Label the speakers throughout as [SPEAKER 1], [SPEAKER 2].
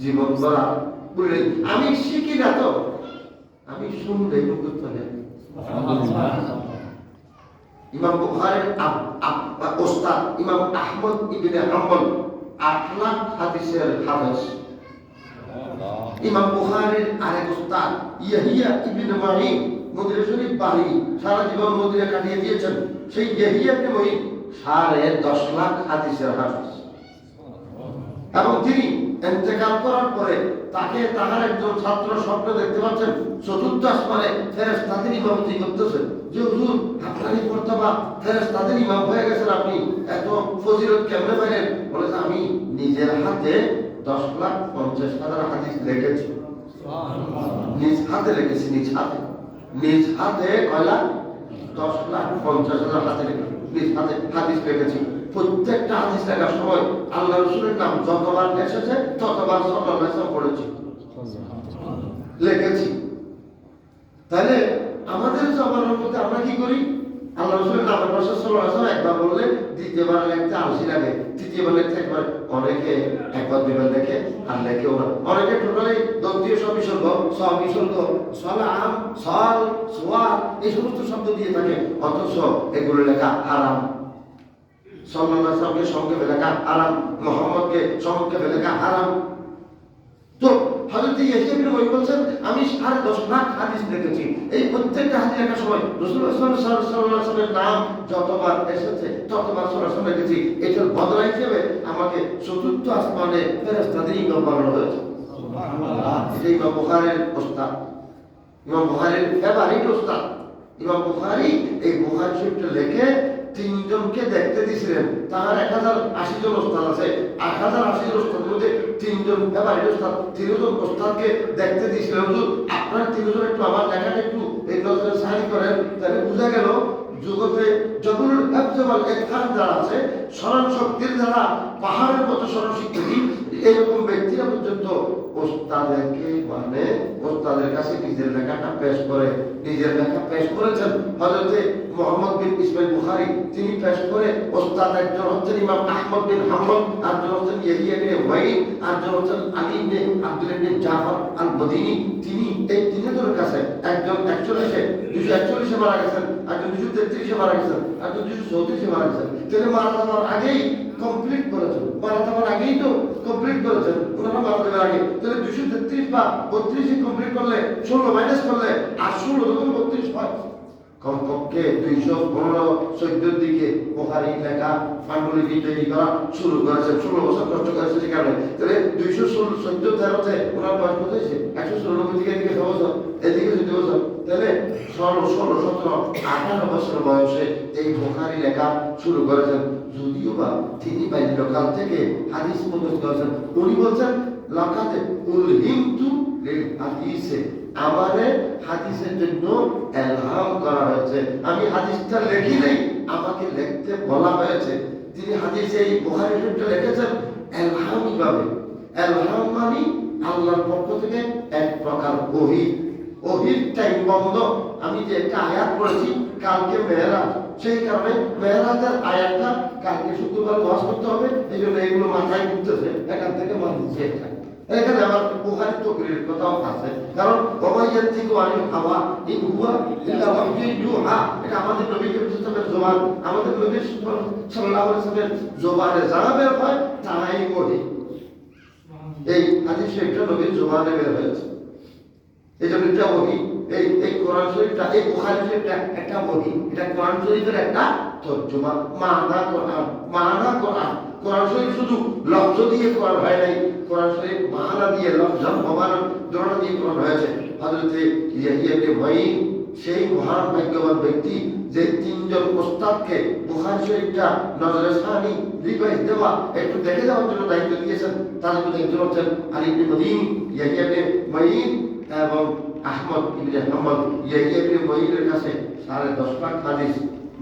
[SPEAKER 1] জীবন ভুলে গেছি। আমি শিখি না তো। আমি শুনলেই মুখস্থ ইমাম বুখারীর ওস্তাদ ইমাম আহমদ ইবনে হাম্বল, আট লাখ হাদিসের হাফেজ। ইমাম বুখারীর আরেক ওস্তাদ Yahya ibn Mahin Medina Sharif বাড়ি সারা জীবন মদিনা কাটিয়ে দিয়েছেন। সেই ইয়াহিয়া ইবনে মাহিন সাড়ে দশ লাখ হাদিসের হাফেজ। এবং তিনি ইন্তেকাল করার পরে তাকে তাহার একজন ছাত্র স্বপ্ন দেখতে পাচ্ছেন। চতুর্থ আসমানে ফেরেস তাদের ইমামতি করতেছেন। যে হুজুর আপনারই কর্তবা ফেরেস তাদের ইমাম হয়ে গেছেন আপনি। এত ফজিলত কেমনে পাইলেন? বলে আমি নিজের হাতে দশ লাখ পঞ্চাশ হাজার হাদিস লিখেছি। নিজ হাতে লিখেছি নিজ হাতে। নিজ হাতে কয় লাখ? দশ লাখ পঞ্চাশ হাজার হাতে লিখেছি। নিজ হাতে হাদিস লিখেছি। প্রত্যেকটা হাদিস লেখার সময় আল্লাহ রসুলের নাম যতবার এসেছে, ততবার সকাল পড়েছি। লিখেছি। তাহলে আমাদের জমানার মধ্যে আমরা কি করি? আল্লাহ রসুলের নামের পাশে একবার বললে দ্বিতীয়বার লিখতে আলসি লাগে। তৃতীয়বার লিখতে একবার অনেকে একবার, দুইবার লেখে, আর লেখেও না। অনেকে টোটালি দন্তীয় সবিসর্গ সবিসর্গ সলাম সল, সোয়াল, এই সমস্ত শব্দ দিয়ে থাকে। অথচ এগুলো লেখা আরাম আলাইহি ওয়াসাল্লামকে সংক্ষেপে লেখা আরাম মোহাম্মদকে সংক্ষেপে লেখা আরাম তো ইয়াহিয়া ইবনে বলছেন আমি সাড়ে দশ লাখ হাদিস লিখেছি এই প্রত্যেকটা হাদিস লেখার সময় নাম যতবার এসেছে ততবার সরাসরি লিখেছি এটার বদলা হিসেবে আমাকে চতুর্থ আসমানে ফেরেশতাদের ইমাম বানানো হয়েছে। এটা ইমাম বুখারীর ওস্তাদ ইমাম বুখারীর ফেভারিট ইমাম বুখারী এই শরীফটা লিখে তিনজনকে দেখতে তার এক হাজার আশি জন ওস্তাদ আছে। এক হাজার আশি জন মধ্যে তিনজন ফেভারিট ওস্তাদ, তিনজন ওস্তাদকে দেখতে দিয়েছিলেন। হুজুর, আপনার তিনজন একটু আমার লেখাটা একটু এই নজরে সাহায্য করেন, তাহলে বোঝা গেল জগতে যখন একজমাল একখান যারা আছে, স্মরণ শক্তির যারা পাহাড়ের মতো স্মরণ শিক্ষিত এরকম ব্যক্তিরা পর্যন্ত ওস্তাদেরকে মানে ওস্তাদের কাছে নিজের লেখাটা পেশ করে, নিজের লেখা পেশ করেছেন। হজরতে মোহাম্মদ বিন ইসমাইল বুখারী, তিনি পেশ করে ওস্তাদ একজন হচ্ছেন ইমাম আহমদ বিন আরেকজন হচ্ছেন ইয়াহিয়া বিন হচ্ছেন আলী ইবনে আব্দুল ইবনে জাফর আল তিনি এই তিনজনের কাছে একজন একচল্লিশে দুশো একচল্লিশে মারা গেছেন, একজন দুশো তেত্রিশে মারা গেছেন, একজন দুশো চৌত্রিশে মারা গেছেন। তিনি মারা যাওয়ার আগেই কমপ্লিট করেছেন মারা যাওয়ার আগেই তো কমপ্লিট করেছেন ওনারা মারা যাওয়ার আগে। তাহলে দুশো তেত্রিশ বা বত্রিশে কমপ্লিট করলে, ষোলো মাইনাস করলে আর ষোলো যখন বত্রিশ হয়। কমপক্ষে দুইশো পনেরো চোদ্দোর দিকে পোহারি লেখা পাণ্ডুলিপি তৈরি করা শুরু করেছেন ষোলো বছর কষ্ট করেছে কারণে। তাহলে দুইশো ষোলো চোদ্দ তেরোতে ওনার বয়স কত হয়েছে? একশো ষোলো দিকে এদিকে ছ বছর, এদিকে চোদ্দ বছর। তাহলে ষোলো ষোলো, সতেরো, আঠারো বছর বয়সে এই পোখারি লেখা শুরু করেছেন। যদিও বা তিনি বাল্যকাল থেকে হাদিস মুখস্থ করেছেন। উনি বলছেন, লাকাতে উলহিমতু লিল হাদিসে হাদিসের জন্য করা হয়েছে। আমি হাদিসটা লিখি আমাকে লিখতে বলা হয়েছে। তিনি হাদিসে এই লিখেছেন এলহামি মানে আল্লাহর পক্ষ থেকে এক প্রকার ওহী। ওহির বন্ধ। আমি যে একটা আয়াত পড়েছি, কালকে মেয়েরাজ। সেই কারণে মেয়েরাজের আয়াতটা কালকে শুক্রবার ওয়াজ করতে হবে, এই জন্য এগুলো মাথায় ঘুরতেছে এখান থেকে মানুষ এখানে আমার বুখারী তকরির কথাও আছে। কারণ ওমাইয়াত থেকে হাওয়া ইল্লা এটা আমাদের নবী জবান। আমাদের নবী ওয়াসাল্লামের জবানে যা বের হয় তাই ওহী। এই হাদিস শরীফটা নবীর জবানে বের হয়েছে। এই জন্য এটা ওহী। এই এই কোরআন শরীফটা, এই বুখারী শরীফটা একটা ওহী। এটা কোরআন শরীফের একটা তর্জমা। মানা কোরআন মানা কোরআন। কোরআন শরীফ শুধু লফজ দিয়ে কোরআন হয় নাই, কোরআন শরীফ মানা দিয়ে, লফজ ভবান দোনো দিয়ে কোরআন হয়েছে হযরতে ইয়াহিয়া ইবনে সেই মহান ভাগ্যবান ব্যক্তি, যে তিনজন ওস্তাদকে বুখারী শরীফটা নজরে সানি রিকোয়েস্ট দেওয়া, একটু দেখে যাওয়ার জন্য দায়িত্ব দিয়েছেন তাদের মধ্যে একজন হচ্ছেন আলী ইবনে মদিন ইয়াহিয়া ইবনে এবং আহমদ ইবনে হাম্মদ। ইয়াহিয়া ইবনে কাছে সাড়ে দশ লাখ হাদিস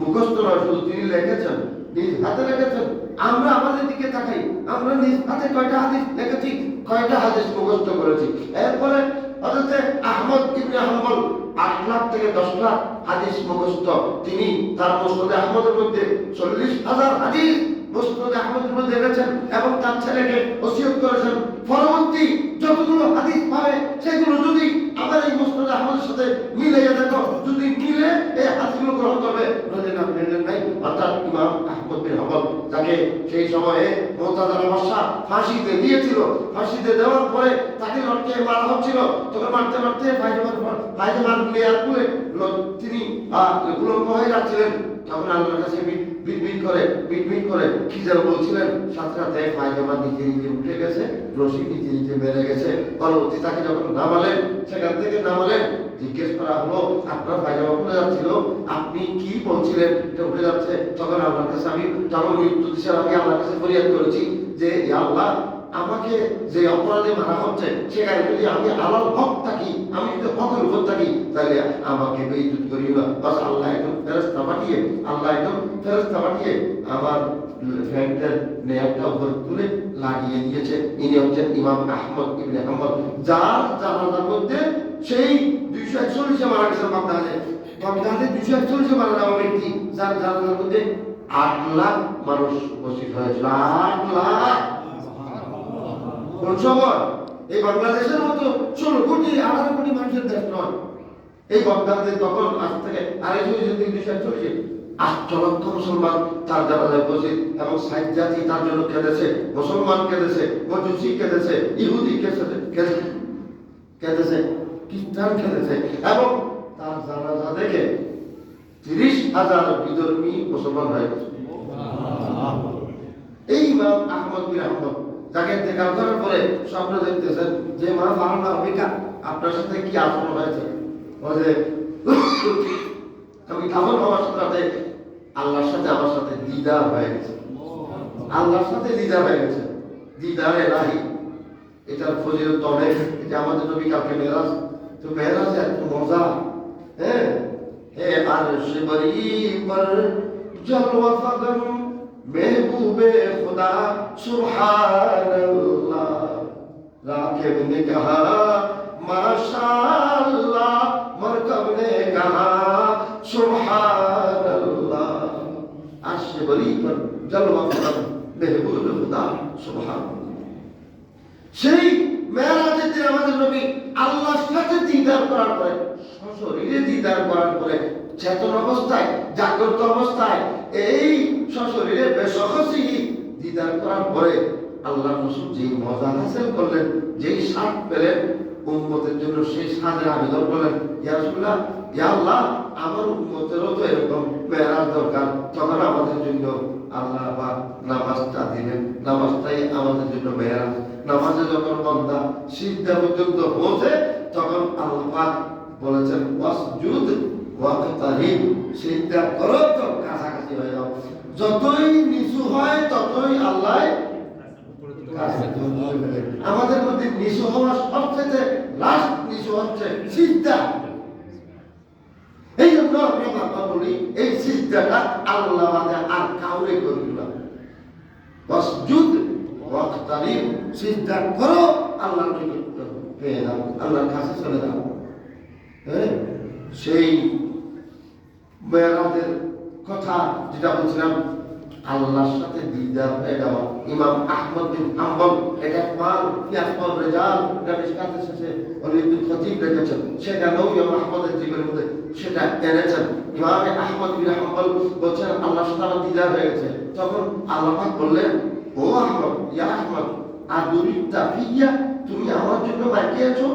[SPEAKER 1] মুখস্থ নয়, শুধু তিনি লিখেছেন, নিজ হাতে লিখেছেন। আমরা আমাদের দিকে তাকাই। আমরা নিজ হাতে কয়টা হাদিস লিখেছি কয়টা হাদিস মুখস্থ করেছি। এরপরে অথচ আহমদ ইবনে হাম্বল আট লাখ থেকে দশ লাখ হাদিস মুখস্থ। তিনি তার মুসনদে আহমদের মধ্যে চল্লিশ হাজার হাদিস মুসনদে আহমদের মধ্যে এনেছেন এবং তার ছেলেকে ওসিয়ত করেছেন। পরবর্তী যতগুলো হাদিস পাবে, সেগুলো যদি আমার এই মুসনদে আহমদের সাথে মিলে দেখো যদি মিলে এই হাদিসগুলো গ্রহণ করবে নদী না মিললেন নাই অর্থাৎ ইমাম আহমদ বিন হাম্বল, যাকে সেই সময়ে মোতাদারা বাদশাহ ফাঁসিতে দিয়েছিল। ফাঁসিতে দেওয়ার পরে তাকে লটকে মারা হচ্ছিল। তখন মারতে মারতে ফাইজামার ফাইজামার প্লেয়ার খুলে তিনি উলঙ্গ হয়ে যাচ্ছিলেন তখন আল্লাহর কাছে বিটবিট করে বিটবিট করে, কি যেন বলছিলেন? সাথে সাথে ফাইজামার নিচে নিচে উঠে গেছে, রশি নিচে নিচে মেরে গেছে। পরবর্তী তাকে যখন নামালেন, সেখান থেকে নামালেন, জিজ্ঞেস করা হলো, আপনার পায়জামা খুলে যাচ্ছিল? আপনি কি বলছিলেন? এটা উঠে যাচ্ছে। তখন আল্লাহর কাছে আমি তখন মৃত্যু দিশার আমি আল্লাহর কাছে ফরিয়াদ করেছি যে আল্লাহ আমাকে যে অপরাধে মারা হচ্ছে সেখানে যদি আমি আলাল হক থাকি, আমি যদি হকের উপর থাকি, তাহলে আমাকে বেইজুত করিও না। বাস আল্লাহ একদম ফেরস্তা পাঠিয়ে, আল্লাহ একদম ফেরস্তা পাঠিয়ে আমার উপর তুলে লাগিয়ে দিয়েছে। ইনি হচ্ছেন ইমাম আহমদ ইবনে হাম্বল। যার জানাজার মধ্যে সেই দুইশো একচল্লিশে মারা বাগদাদে। বাগদাদে দুইশো একচল্লিশে মারা যাওয়া ব্যক্তি, যার জানাজার মধ্যে আট লাখ মানুষ উপস্থিত হয়েছিল আট লাখ! কোন এই বাংলাদেশের মতো ষোলো কোটি আঠারো কোটি মানুষের দেশ নয়। এই বাগদাদে তখন আজ থেকে আড়াইশো দুইশো একচল্লিশে আট লক্ষ মুসলমান তার জানাজায় উপস্থিত এবং সাইড জাতি তার জন্য কেঁদেছে। মুসলমান কেঁদেছে মজুসি কেঁদেছে ইহুদি কেঁদেছে কেঁদেছে কেঁদেছে খ্রিস্টান কেঁদেছে এবং তার জানাজা দেখে তিরিশ হাজার বিধর্মী মুসলমান হয়ে গেছে। এই ইমাম আহমদ বিন আহমদ যাকে ইন্তেকাল করার পরে স্বপ্ন দেখতেছেন, যে মা বাংলা অভিকা আপনার সাথে কি আচরণ হয়েছে? বলে আমি কামন হওয়ার সাথে আল্লাহর সাথে আমার সাথে দিদার হয়ে গেছে। আল্লাহর সাথে দিদার হয়ে গেছে। দিদারে রাহি এটার ফজিলত অনেক। যে আমাদের নবী কালকে মেরাজ, তো মেরাজ এত মজা। হ্যাঁ? হে আরশ বরি পর জলওয়া ফগর महबूबे खुदा सुभान अल्लाह राकिब ने कहा माशाअल्लाह मरकब ने कहा सुभान अल्लाह अर्श बरी पर जलवा फकर महबूब खुदा सुभान সেই মেরাজের দিন আমাদের নবী আল্লাহর সাথে দিদার করার পরে সশরীরে দিদার করার পরে চেতন অবস্থায় জাগ্রত অবস্থায় এই সশরীরে বেশখসি দিদার করার পরে আল্লাহ রসুল যেই মজা হাসিল করলেন, যেই স্বাদ পেলেন, উম্মতের জন্য সেই স্বাদের আবেদন করলেন, ইয়া রাসূলুল্লাহ, ইয়া আল্লাহ, আমার উম্মতেরও তো এরকম মেরাজ দরকার, তখন আমাদের জন্য আল্লাহ বা নামাজটা দিলেন, নামাজটাই আমাদের জন্য মেরাজ নামাজে যখন বন্দা সিদ্ধা পর্যন্ত পৌঁছে, তখন আল্লাহ বলেছেন, ওয়াসজুদ ওয়াকতারিব, সিদ্ধা করো তো কাছাকাছি হয়ে যাও। যতই নিচু হয়, ততই আল্লাহ আমাদের মধ্যে নিচু হওয়া সবচেয়ে লাস্ট নিচু হচ্ছে সিদ্ধা এই জন্য আমরা বাবা বলি, এই সিদ্ধাটা আল্লাহ বাদে আর কাউরে করি না। বস যুদ্ধ ওয়াক্তারিব সিদ্ধা করো, আল্লাহর পেয়ে যাও, আল্লাহর কাছে চলে যাও। হ্যাঁ? সেই মেয়েরাদের কথা যেটা বলছিলাম, আল্লাহর সাথে দিদার হয়ে যাওয়া। ইমাম আহমদ বিন হাম্বল এটা মাল ইয়াসমাল রেজাল মিশকাতের শেষে অলিদুল খতিব রেখেছেন সেখানেও ইমাম আহমদের জীবনের মধ্যে সেটা এনেছেন। ইমাম আহমদ বিন হাম্বল বলছেন, আল্লাহর সাথে আমার দিদার হয়ে গেছে। তখন আল্লাহ বললেন, ও আহমদ, ইয়া আহমদ আদুরিতা ফিয়া, তুমি আমার জন্য মাইকিয়েছো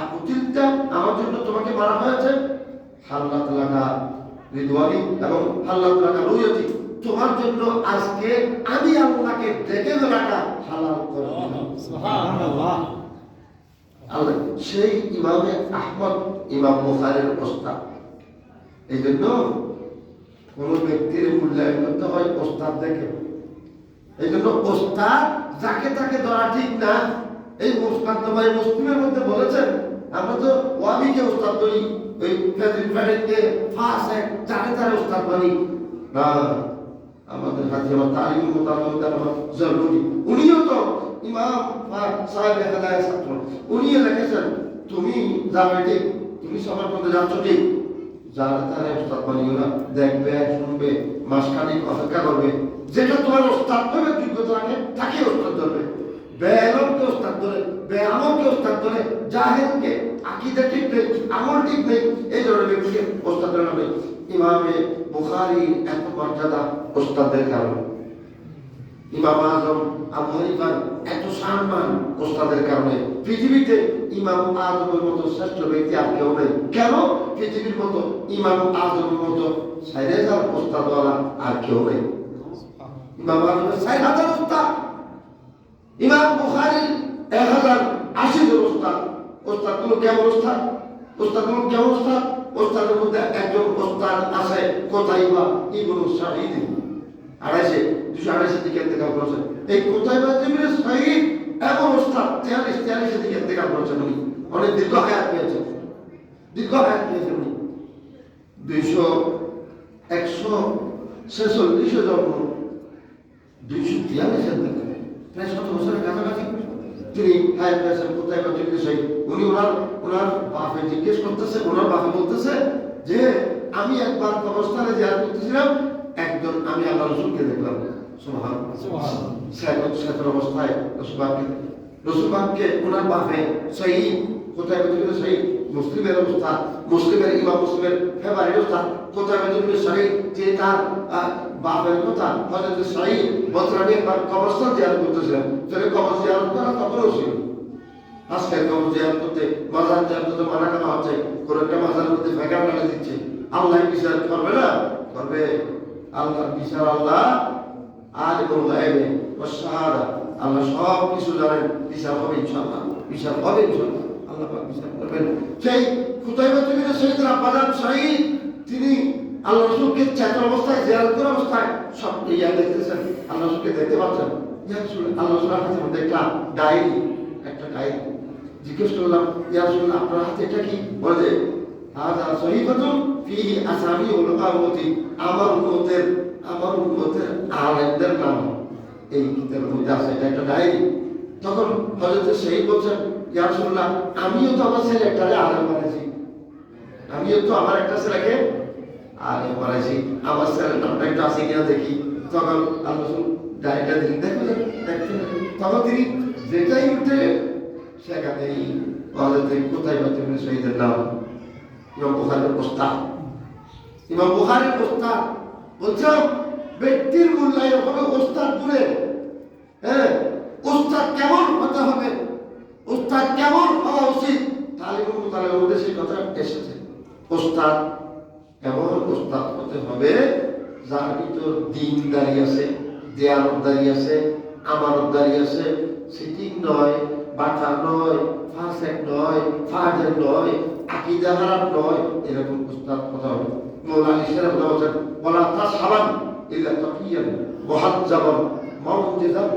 [SPEAKER 1] আকুতিলটা আমার জন্য তোমাকে মারা হয়েছে? হাল্লাত লাগা রিদওয়ানি এবং হাল্লাত রুয়তি তোমার জন্য আজকে আমি আল্লাহকে ডেকে দেওয়াটা হালাল করে
[SPEAKER 2] সুবহানাল্লাহ।
[SPEAKER 1] আল্লাহ সেই ইমামে আহমদ ইমাম বুখারীর প্রস্তাব এই জন্য কোন ব্যক্তির মূল্যায়ন করতে হয় প্রস্তাব দেখে। এই জন্য ওস্তাদ যাকে তাকে ধরা ঠিক না এই মুসকান্ত ভাই মুসলিমের মধ্যে বলেছেন আমরা তো ওয়াবিকে ওস্তাদ ধরি ওই আমাদের জরুরি। উনিও তো ছাত্র। উনিও তুমি যাবে ঠিক, তুমি সবার মধ্যে যাচ্ছ দেখবে, শুনবে করবে। যেটা তোমার ওস্তাদ হবে যোগ্যতা রাখে তাকে ওস্তাদ ধরবে। বেআলমকে ওস্তাদ ধরে বেআমলকে ওস্তাদ ধরে জাহেলকে আকিদা ঠিক নেই আমল ঠিক নেই এই ধরনের ব্যক্তিকে ওস্তাদ ধরে নেবে ইমামে বুখারি এত মর্যাদা ওস্তাদের কারণে। ইমাম আজম, আবু হানিফার এত সম্মান ওস্তাদের কারণে। পৃথিবীতে ইমাম আজমের মতো শ্রেষ্ঠ ব্যক্তি আর কেউ নেই। কেন? পৃথিবীর মতো ইমাম আজমের মতো সাইড হাজার ওস্তাদওয়ালা আর কেউ নেই। ইমাম আজমের সাইড হাজার ওস্তাদ ইমাম বুখারির এক হাজার আশি জন ওস্তাদ ওস্তাদগুলো কেমন ওস্তাদ ওস্তাদগুলো কেমন ওস্তাদ ওস্তাদের মধ্যে একজন ওস্তাদ আছে কোথায় বা ইবনু সাঈদ। আড়াইশে, দুশো আড়াইশে দিকে ইন্তেকাল করেছেন। এই কোথায় বা জিবরিল সাঈদ এমন ওস্তাদ তিয়াল্লিশ, তিয়াল্লিশের দিকে ইন্তেকাল করেছেন উনি। অনেক দীর্ঘ হায়াত পেয়েছেন। দীর্ঘ হায়াত পেয়েছেন উনি। দুইশো একশো ছেচল্লিশে জন্ম, দুইশো তিয়াল্লিশে ইন্তেকাল প্রায় শত বছরের কাছাকাছি। তিনি হায়াত পেয়েছেন কোথায় বা সাঈদ উনি ওনার ওনার বাপে জিজ্ঞেস করতেছে ওনার বাপে বলতেছে যে আমি একবার কবরস্থানে জিয়ারত করতেছিলাম একজন আমি আল্লাহ রসুলকে দেখলাম। সেতর সেতর অবস্থায় রসুলবাবকে রসুলবাবকে ওনার বাপে সেই কোথায় কোথায় সেই মুসলিমের অবস্থা মুসলিমের ইমাম মুসলিমের ফেভারিট অবস্থা কোথায় কোথায় সেই যে তার বাপের কথা হজরত সাই বছরানি একবার কবরস্থান জিয়ারত করতেছিলেন। তাহলে কবর জিয়ারত করা তখনও ছিল আজকের কবর জিয়ারত করতে, মাজার জিয়ারত করতে মানা করা হচ্ছে, কোন একটা মাজার মধ্যে ফেঁকা ফেলে দিচ্ছে। আল্লাহ বিচার করবে না? করবে। আল্লাহ বিচার আল্লাহ? আলিমুল গায়বে ওয়াস শাহাদা আল্লাহ সব কিছু জানেন, বিচার হবে ইনশাআল্লাহ, বিচার হবে ইনশাআল্লাহ। আল্লাহ বিচার করবেন। সেই কুতাইবা তুমি সৈয়দ আব্বাদান শহীদ তিনি আল্লাহ রসুলকে চেতন অবস্থায় জিয়ারত অবস্থায় সব ইয়া দেখতেছেন। আল্লাহ রসুলকে দেখতে পাচ্ছেন? ইয়া আল্লাহ রসুলের হাতে মধ্যে একটা ডায়েরি একটা ডায়েরি জিজ্ঞেস করলাম ইয়া রাসূল আপনার হাতে এটা কি? বলে যে হাজা সহিফাতুন ফিহি আসামি উলামা উম্মতি। আমার উম্মতের আমার উম্মতের আলেমদের নাম এই কিতাবের মধ্যে আছে এটা একটা ডায়েরি তখন হযরত শহীদ বলছেন ইয়া রাসূলুল্লাহ আমিও তো আমার ছেলে একটা আলেম বানাইছি। আমিও তো আমার একটা ছেলেকে আলেম বানাইছি আমার ছেলের নামটা একটু কিনা দেখি। তখন রাসূল ডায়েরিটা দিলেন দেখবেন দেখতে তখন তিনি যেটাই উঠে, সেখানেই হযরত কোথায় বাতিল শহীদের নাম? ইমাম বুখারীর প্রস্তাব। ইমাম বুখারীর প্রস্তাব বলছিলাম ব্যক্তির মূল্যায়ন হবে ওস্তাদ দূরে হ্যাঁ ওস্তাদ কেমন হতে হবে? ওস্তাদ কেমন হওয়া উচিত? তালিমুল মুতালের মধ্যে সেই কথা এসেছে। ওস্তাদ এমন ওস্তাদ হতে হবে, যার ভিতর দিনদারি আছে, দেয়ালতদারি আছে, আমানতদারি আছে, সিটিং নয় বাটা নয় ফাসেক নয় ফাজের নয়, আকিদা হারাম নয়, এরকম উস্তাদ কথা হবে। মৌলানা ইসলাম বলা তা সাবান ইলা তাকিয়ান ওয়াহাজ্জাবান মাউজিদান